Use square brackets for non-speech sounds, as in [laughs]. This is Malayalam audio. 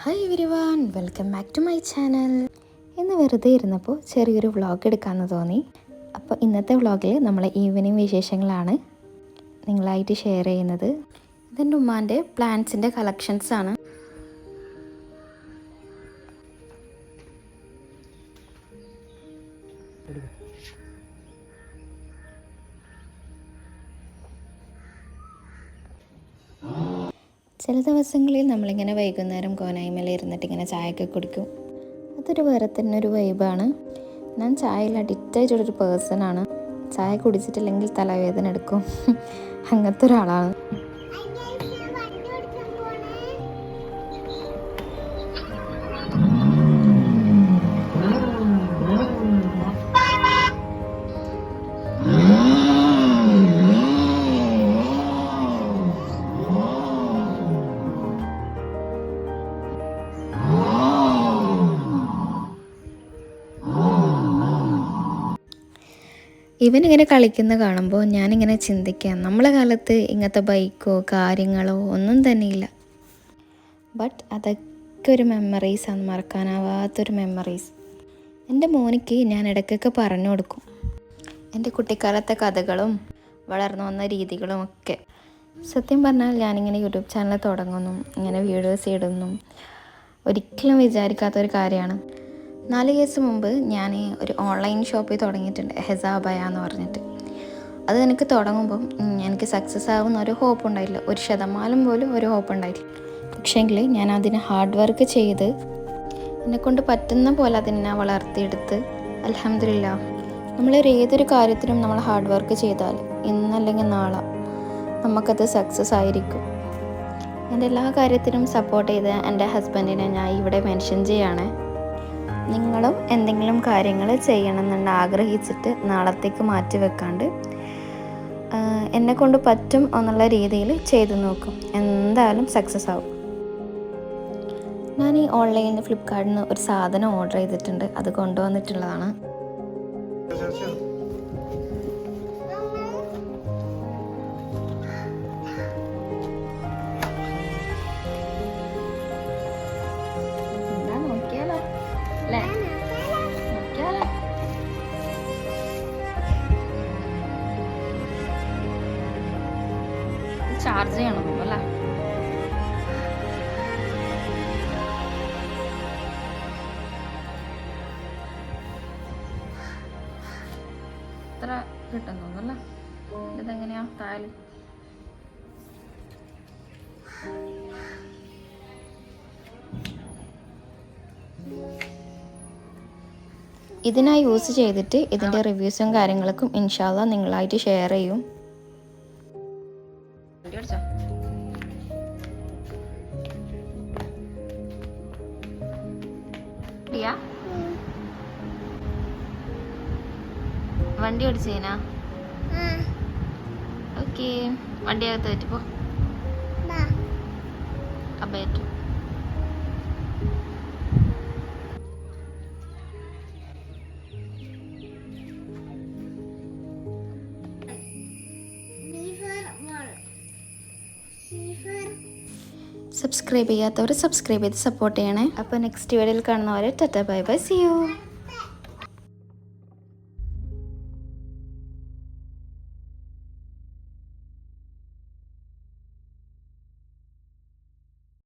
Hi everyone welcome back to my channel ഇന്ന് വെറുതെ ഇരുന്നപ്പോൾ ചെറിയൊരു വ്ളോഗ് എടുക്കാമെന്ന് തോന്നി. അപ്പോൾ ഇന്നത്തെ വ്ളോഗിൽ നമ്മളെ ഈവനിങ് വിശേഷങ്ങളാണ്. നിങ്ങളായിട്ട് ഷെയർ ചെയ്യുന്നത്. ഇതെന്റെ ഉമ്മാന്റെ പ്ലാന്റ്സിന്റെ കളക്ഷൻസ് ആണ്. ചില ദിവസങ്ങളിൽ നമ്മളിങ്ങനെ വൈകുന്നേരം കോനായ്മയിൽ ഇരുന്നിട്ട് ഇങ്ങനെ ചായയൊക്കെ കുടിക്കും. അതൊരു വേറെ തന്നെ ഒരു വൈബാണ് ഞാൻ ചായയിൽ അഡിക്റ്റ് ആയിട്ടുള്ളൊരു പേഴ്സണാണ് ചായ കുടിച്ചിട്ടില്ലെങ്കിൽ തലവേദന എടുക്കും. [laughs] അങ്ങനത്തെ ഒരാളാണ്. ഇവനിങ്ങനെ കളിക്കുന്ന കാണുമ്പോൾ ഞാനിങ്ങനെ ചിന്തിക്കാം. നമ്മളെ കാലത്ത് ഇങ്ങനത്തെ ബൈക്കോ കാര്യങ്ങളോ ഒന്നും തന്നെയില്ല. ബട്ട് അതൊക്കെ ഒരു മെമ്മറീസാണ് മറക്കാനാവാത്തൊരു മെമ്മറീസ് എന്റെ മോനിക്ക് ഞാൻ ഇടയ്ക്കൊക്കെ പറഞ്ഞു കൊടുക്കും. എന്റെ കുട്ടിക്കാലത്തെ കഥകളും വളർന്നു വന്ന രീതികളും ഒക്കെ. സത്യം പറഞ്ഞാൽ ഞാനിങ്ങനെ യൂട്യൂബ് ചാനൽ തുടങ്ങുന്നു. ഇങ്ങനെ വീഡിയോസ് ഇടുന്നു. ഒരിക്കലും വിചാരിക്കാത്തൊരു കാര്യമാണ്. നാല് കേസ് മുമ്പ് ഞാൻ ഒരു ഓൺലൈൻ ഷോപ്പിൽ തുടങ്ങിയിട്ടുണ്ട്. ഹെസാബയ എന്ന് പറഞ്ഞിട്ട്. അത് എനിക്ക് തുടങ്ങുമ്പം എനിക്ക് സക്സസ് ആവുന്ന ഒരു ഹോപ്പ് ഉണ്ടായില്ല. ഒരു ശതമാനം പോലും ഒരു ഹോപ്പ് ഉണ്ടായില്ല. പക്ഷേങ്കിൽ ഞാൻ അതിന് ഹാർഡ് വർക്ക് ചെയ്ത് എന്നെക്കൊണ്ട് പറ്റുന്ന പോലെ അതിനെ വളർത്തിയെടുത്ത് അലഹമില്ല നമ്മളൊരു ഏതൊരു കാര്യത്തിനും നമ്മൾ ഹാർഡ് വർക്ക് ചെയ്താൽ ഇന്നല്ലെങ്കിൽ നാളെ നമുക്കത് സക്സസ് ആയിരിക്കും. എന്റെ എല്ലാ കാര്യത്തിനും സപ്പോർട്ട് ചെയ്ത് എന്റെ ഹസ്ബൻഡിനെ ഞാൻ ഇവിടെ മെൻഷൻ ചെയ്യാണ്. നിങ്ങളും എന്തെങ്കിലും കാര്യങ്ങൾ ചെയ്യണമെന്നുണ്ട് ആഗ്രഹിച്ചിട്ട് നാളത്തേക്ക് മാറ്റി വെക്കാണ്ട് എന്നെ കൊണ്ട് പറ്റും എന്നുള്ള രീതിയിൽ ചെയ്തു നോക്കും. എന്തായാലും സക്സസ് ആവും. ഞാൻ ഈ ഓൺലൈനിൽ ഫ്ലിപ്കാർട്ടിൽ നിന്ന് ഒരു സാധനം ഓർഡർ ചെയ്തിട്ടുണ്ട്. അത് കൊണ്ടുവന്നിട്ടുള്ളതാണ്. ചാർജ് ചെയ്യണം അല്ലേ? ഇത്ര കിട്ടും ഇതെങ്ങനെയാ താൽ ഇതിനായി യൂസ് ചെയ്തിട്ട് ഇതിന്റെ റിവ്യൂസും കാര്യങ്ങൾക്കും ഇൻഷാല്ല നിങ്ങളായിട്ട് ഷെയർ ചെയ്യും. വണ്ടി ഓടിച്ചേനാ ഓക്കെ. വണ്ടി അകത്ത് പറ്റിപ്പോ അപ്പം സബ്സ്ക്രൈബ് ചെയ്യാത്തവർ സബ്സ്ക്രൈബ് ചെയ്ത് സപ്പോർട്ട് ചെയ്യണേ. അപ്പോൾ നെക്സ്റ്റ് വീഡിയോയിൽ കാണുന്നവരെ Tata bye bye see U